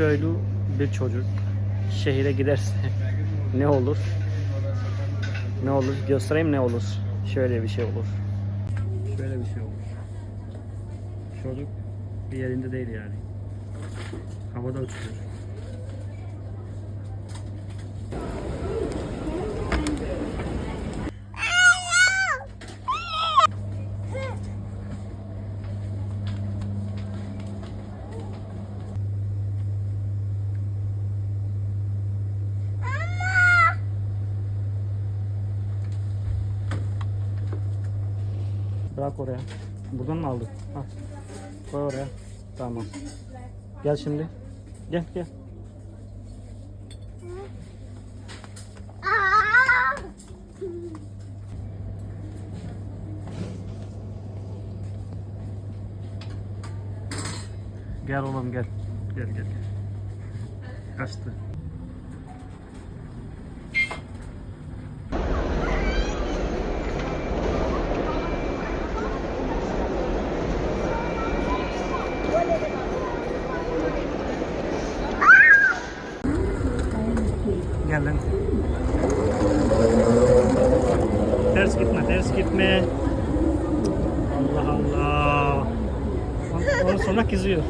köylü bir çocuk şehire giderse ne olur? Ne olur? Göstereyim ne olur? Şöyle bir şey olur. Şöyle bir şey olur. Çocuk bir yerinde değil yani. Havada uçuyor. Bırak oraya. Buradan mı aldın? Al. Koy oraya. Tamam. Gel şimdi. Gel gel. Gel oğlum gel. Gel gel. Kaçtı. Gel lan. Ters gitme, ters gitme. Allah Allah. On- Onu sonra kızıyor.